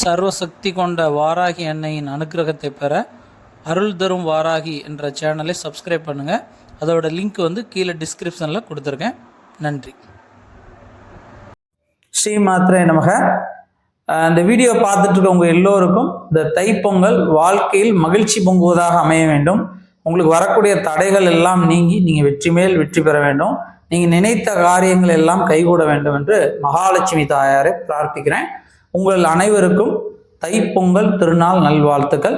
சர்வசக்தி கொண்ட வாராகி அன்னையின் அனுக்கிரகத்தை பெற அருள் தரும் வாராகி என்ற சேனலை சப்ஸ்கிரைப் பண்ணுங்கள் அதோட லிங்க் வந்து கீழே டிஸ்கிரிப்ஷனில் கொடுத்துருக்கேன். நன்றி. ஸ்ரீ மாத்ரே நமக இந்த வீடியோ பார்த்துட்டு இருக்கவங்க எல்லோருக்கும் இந்த தைப்பொங்கல் வாழ்க்கையில் மகிழ்ச்சி பொங்குவதாக அமைய வேண்டும். உங்களுக்கு வரக்கூடிய தடைகள் எல்லாம் நீங்கி நீங்கள் வெற்றி மேல் வெற்றி பெற வேண்டும். நீங்கள் நினைத்த காரியங்கள் எல்லாம் கைகூட வேண்டும் என்று மகாலட்சுமி தாயாரை பிரார்த்திக்கிறேன். உங்கள் அனைவருக்கும் தைப்பொங்கல் திருநாள் நல்வாழ்த்துக்கள்.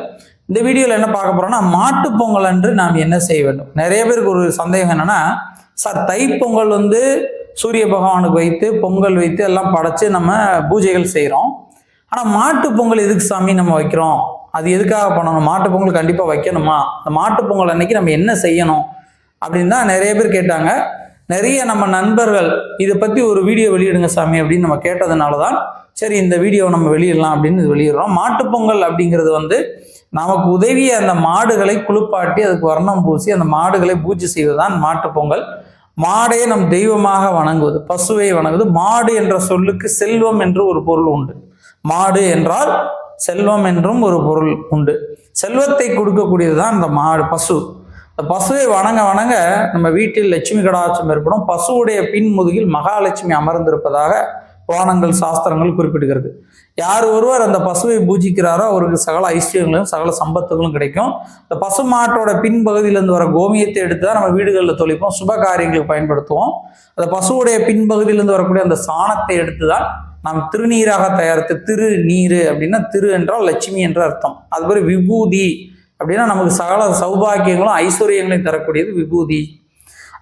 இந்த வீடியோவில் என்ன பார்க்க போகிறோம்னா மாட்டுப் பொங்கல் அன்று நாம் என்ன செய்ய வேண்டும்? நிறைய பேருக்கு ஒரு சந்தேகம் என்னென்னா சார் தைப்பொங்கல் வந்து சூரிய பகவானுக்கு வைத்து பொங்கல் வைத்து எல்லாம் படைச்சு நம்ம பூஜைகள் செய்கிறோம் ஆனால் மாட்டு பொங்கல் எதுக்கு சாமி நம்ம வைக்கிறோம்? அது எதுக்காக பண்ணணும்? மாட்டுப் பொங்கல் கண்டிப்பாக வைக்கணுமா? அந்த மாட்டுப் பொங்கல் அன்னைக்கு நம்ம என்ன செய்யணும்? அப்படின்னு தான் நிறைய பேர் கேட்டாங்க. நிறைய நம்ம நண்பர்கள் இதை பற்றி ஒரு வீடியோ வெளியிடுங்க சாமி அப்படின்னு நம்ம கேட்டதுனால தான் சரி இந்த வீடியோவை நம்ம வெளியிடலாம் அப்படின்னு வெளியிடுறோம். மாட்டுப் பொங்கல் அப்படிங்கிறது வந்து நமக்கு உதவிய அந்த மாடுகளை குளிப்பாட்டி அதுக்கு வர்ணம் பூசி அந்த மாடுகளை பூஜை செய்வதுதான் மாட்டுப்பொங்கல். மாடே மாடையே நம் தெய்வமாக வணங்குவது பசுவை வணங்குவது மாடு என்ற சொல்லுக்கு செல்வம் என்று ஒரு பொருள் உண்டு. மாடு என்றால் செல்வம் என்றும் ஒரு பொருள் உண்டு. செல்வத்தை கொடுக்கக்கூடியது தான் இந்த மாடு பசு. இந்த பசுவை வணங்க வணங்க நம்ம வீட்டில் லட்சுமி கடாட்சம் ஏற்படும். பசுவுடைய பின்முதுகில் மகாலட்சுமி அமர்ந்திருப்பதாக புராணங்கள் சாஸ்திரங்கள் குறிப்பிடுகிறது. யார் ஒருவர் அந்த பசுவை பூஜிக்கிறாரோ அவருக்கு சகல ஐஸ்வர்யங்களும் சகல சம்பத்துகளும் கிடைக்கும். இந்த பசு மாட்டோட பின்பகுதியிலேருந்து வர கோமியத்தை எடுத்து தான் நம்ம வீடுகளில் தொழிப்போம் சுப காரியங்களுக்கு பயன்படுத்துவோம். அந்த பசுவுடைய பின்பகுதியிலேருந்து வரக்கூடிய அந்த சாணத்தை எடுத்து தான் நாம் திருநீராக தயாரித்து திரு நீர் அப்படின்னா திரு என்றால் லட்சுமி என்ற அர்த்தம். அதுபோல் விபூதி. அப்படின்னா நமக்கு சகல சௌபாகியங்களும் ஐஸ்வர்யங்களையும் தரக்கூடியது விபூதி.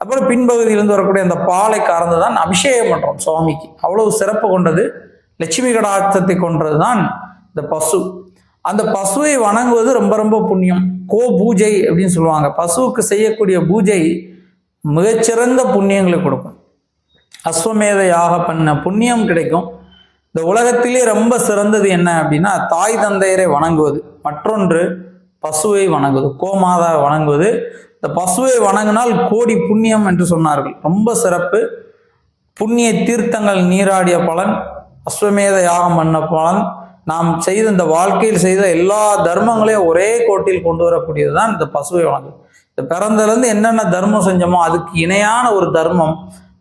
அப்புறம் பின்பகுதியிலிருந்து வரக்கூடிய அந்த பாலை கறந்து தான் அபிஷேகம் பண்ணுறோம் சுவாமிக்கு. அவ்வளவு சிறப்பு கொண்டது. லட்சுமி கடாட்சத்தை கொண்டது தான் இந்த பசு. அந்த பசுவை வணங்குவது ரொம்ப ரொம்ப புண்ணியம். கோ பூஜை அப்படின்னு சொல்லுவாங்க. பசுவுக்கு செய்யக்கூடிய பூஜை மிகச்சிறந்த புண்ணியங்களை கொடுக்கும். அஸ்வமேத யாக பண்ண புண்ணியம் கிடைக்கும். இந்த உலகத்திலே ரொம்ப சிறந்தது என்ன அப்படின்னா தாய் தந்தையரை வணங்குவது. மற்றொன்று பசுவை வணங்குவது. கோமாதாவை வணங்குவது. இந்த பசுவை வணங்கினால் கோடி புண்ணியம் என்று சொன்னார்கள். ரொம்ப சிறப்பு. புண்ணிய தீர்த்தங்கள் நீராடிய பலன் அஸ்வமேத யாகம் பண்ண பலன் நாம் செய்த இந்த வாழ்க்கையில் செய்த எல்லா தர்மங்களையும் ஒரே கோட்டில் கொண்டு வரக்கூடியது தான் இந்த பசுவை வணங்கும் இந்த பிறந்தலேருந்து என்னென்ன தர்மம் செஞ்சோமோ அதுக்கு இணையான ஒரு தர்மம்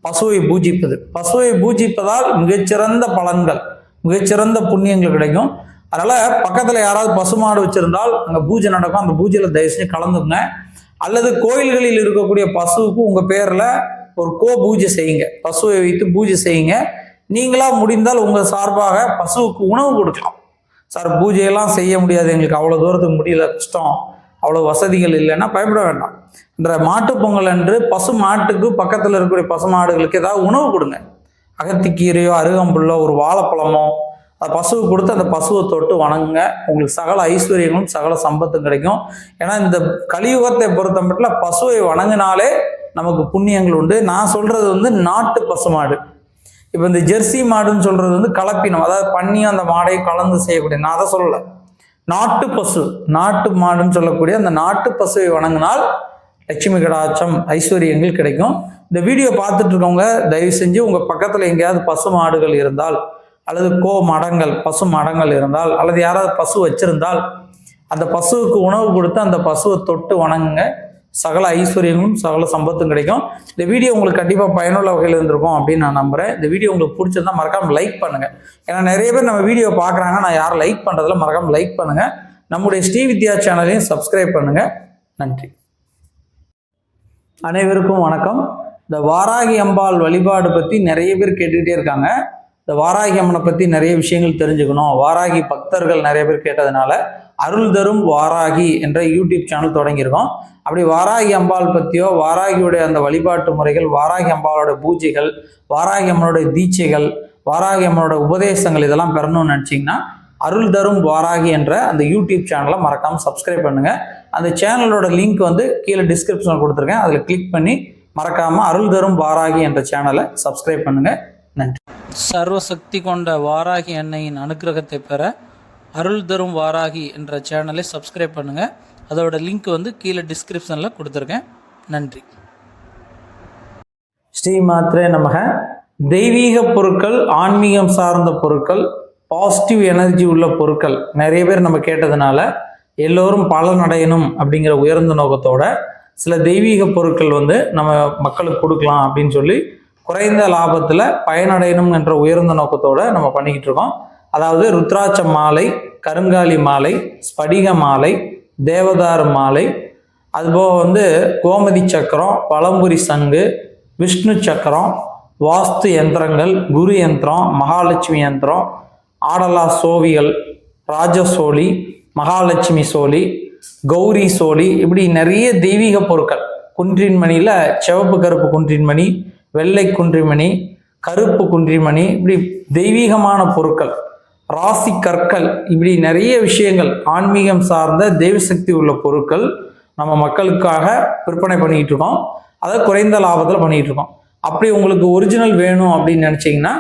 பசுவை பூஜிப்பது. பசுவை பூஜிப்பதால் மிகச்சிறந்த பலன்கள் மிகச்சிறந்த புண்ணியங்கள் கிடைக்கும். அதனால் பக்கத்தில் யாராவது பசுமாடு வச்சுருந்தால் அங்கே பூஜை நடக்கும். அந்த பூஜையில் தயவு செஞ்சு கலந்துங்க அல்லது கோயில்களில் இருக்கக்கூடிய பசுவுக்கு உங்கள் பேரில் ஒரு கோ பூஜை செய்யுங்க. பசுவை வைத்து பூஜை செய்யுங்க. நீங்களாக முடிந்தால் உங்கள் சார்பாக பசுவுக்கு உணவு கொடுக்கலாம். சார் பூஜையெல்லாம் செய்ய முடியாது. எங்களுக்கு அவ்வளோ தூரத்துக்கு முடியல. கஷ்டம். அவ்வளோ வசதிகள் இல்லைன்னா பயப்பட வேண்டாம். என்ற மாட்டுப் பொங்கல் அன்று பசு மாட்டுக்கு பக்கத்தில் இருக்கக்கூடிய பசு மாடுகளுக்கு ஏதாவது உணவு கொடுங்க. அகத்திக்கீரையோ அருகம்புல்லோ ஒரு வாழைப்பழமோ அது பசுவை கொடுத்து அந்த பசுவை தொட்டு வணங்குங்க. உங்களுக்கு சகல ஐஸ்வர்யங்களும் சகல சம்பத்தும் கிடைக்கும். ஏன்னா இந்த கலியுகத்தை பொறுத்த மட்டும் பசுவை வணங்கினாலே நமக்கு புண்ணியங்கள் உண்டு. நான் சொல்றது வந்து நாட்டு பசுமாடு இப்போ இந்த ஜெர்சி மாடுன்னு சொல்றது வந்து கலப்பினம். அதாவது பண்ணியும் அந்த மாடையும் கலந்து செய்யக்கூடிய நான் அதை சொல்லலை. நாட்டு பசு நாட்டு மாடுன்னு சொல்லக்கூடிய அந்த நாட்டு பசுவை வணங்கினால் லட்சுமி கடாட்சம் ஐஸ்வர்யங்கள் கிடைக்கும். இந்த வீடியோ பார்த்துட்டு இருக்கவங்க தயவு செஞ்சு உங்கள் பக்கத்தில் எங்கேயாவது பசு மாடுகள் இருந்தால் அல்லது கோ மடங்கள் பசு மடங்கள் இருந்தால் அல்லது யாராவது பசு வச்சிருந்தால் அந்த பசுவுக்கு உணவு கொடுத்து அந்த பசுவை தொட்டு வணங்குங்க. சகல ஐஸ்வர்யங்களும் சகல சம்பத்தும் கிடைக்கும். இந்த வீடியோ உங்களுக்கு கண்டிப்பாக பயனுள்ள வகையில் இருந்திருக்கும் அப்படின்னு நான் நம்புகிறேன் இந்த வீடியோ உங்களுக்கு பிடிச்சிருந்தா மறக்காம லைக் பண்ணுங்க. ஏன்னா நிறைய பேர் நம்ம வீடியோ பார்க்குறாங்க நான் யாரும் லைக் பண்ணுறதில்ல மறக்காம லைக் பண்ணுங்க. நம்முடைய ஸ்ரீ வித்யா சேனலையும் சப்ஸ்கிரைப் பண்ணுங்க. நன்றி. அனைவருக்கும் வணக்கம். இந்த வாராகி அம்பாள் வழிபாடு பற்றி நிறைய பேர் கேட்டுக்கிட்டே இருக்காங்க. இந்த வாராகி அம்மனை பற்றி நிறைய விஷயங்கள் தெரிஞ்சுக்கணும். வாராகி பக்தர்கள் நிறைய பேர் கேட்டதுனால அருள் தரும் வாராகி என்ற யூடியூப் சேனல் தொடங்கியிருக்கோம். அப்படி வாராகி அம்பாள் பற்றியோ வாராகியுடைய அந்த வழிபாட்டு முறைகள் வாராகி அம்பாளோட பூஜைகள் வாராகி அம்மனுடைய தீட்சைகள் வாராகி அம்மனோட உபதேசங்கள் இதெல்லாம் பெறணும்னு நினச்சிங்கன்னா அருள் தரும் வாராகி என்ற அந்த யூடியூப் சேனலை மறக்காமல் சப்ஸ்கிரைப் பண்ணுங்கள் அந்த சேனலோட லிங்க் வந்து கீழே டிஸ்கிரிப்ஷனில் கொடுத்துருக்கேன். அதில் கிளிக் பண்ணி மறக்காமல் அருள் தரும் வாராகி என்ற சேனலை சப்ஸ்கிரைப் பண்ணுங்கள் நன்றி. சர்வசக்தி கொண்ட வாராகி அன்னையின் அனுகிரகத்தை பெற அருள் தரும் வாராகி என்ற சேனலை சப்ஸ்கிரைப் பண்ணுங்கள் அதோட லிங்க் வந்து கீழே டிஸ்கிரிப்ஷனில் கொடுத்துருக்கேன். நன்றி. ஸ்ரீ மாத்ரே நமக. தெய்வீக பொருட்கள் ஆன்மீகம் சார்ந்த பொருட்கள் பாசிட்டிவ் எனர்ஜி உள்ள பொருட்கள் நிறைய பேர் நம்ம கேட்டதுனால எல்லோரும் பலன் அடையணும் அப்படிங்கிற உயர்ந்த நோக்கத்தோட சில தெய்வீக பொருட்கள் வந்து நம்ம மக்களுக்கு கொடுக்கலாம் அப்படின்னு சொல்லி குறைந்த லாபத்தில் பயனடையணும் என்ற உயர்ந்த நோக்கத்தோடு நம்ம பண்ணிக்கிட்டு இருக்கோம். அதாவது ருத்ராட்ச மாலை கருங்காலி மாலை ஸ்படிக மாலை தேவதாரு மாலை அதுபோக வந்து கோமதி சக்கரம் பழம்புரி சங்கு விஷ்ணு சக்கரம் வாஸ்து யந்திரங்கள் குரு யந்திரம் மகாலட்சுமி யந்திரம் ஆடலா சோவிகள் ராஜசோழி மகாலட்சுமி சோழி கௌரி சோழி இப்படி நிறைய தெய்வீக பொருட்கள். குன்றின்மணியில் சிவப்பு கருப்பு குன்றின்மணி வெள்ளை குன்றிமணி கருப்பு குன்றிமணி இப்படி தெய்வீகமான பொருட்கள் ராசி கற்கள் இப்படி நிறைய விஷயங்கள் ஆன்மீகம் சார்ந்த தெய்வசக்தி உள்ள பொருட்கள் நம்ம மக்களுக்காக விற்பனை பண்ணிக்கிட்டு இருக்கோம். அதை குறைந்த லாபத்தில் பண்ணிக்கிட்டு இருக்கோம். அப்படி உங்களுக்கு ஒரிஜினல் வேணும் அப்படின்னு நினச்சிங்கன்னா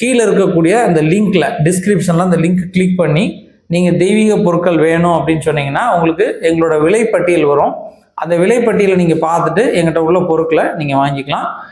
கீழே இருக்கக்கூடிய அந்த லிங்க்ல டிஸ்கிரிப்ஷனில் அந்த லிங்க் கிளிக் பண்ணி நீங்கள் தெய்வீக பொருட்கள் வேணும் அப்படின்னு சொன்னீங்கன்னா உங்களுக்கு எங்களோட விலைப்பட்டியல் வரும். அந்த விலைப்பட்டியலை நீங்கள் பார்த்துட்டு எங்கிட்ட உள்ள பொருட்களை நீங்கள் வாங்கிக்கலாம்.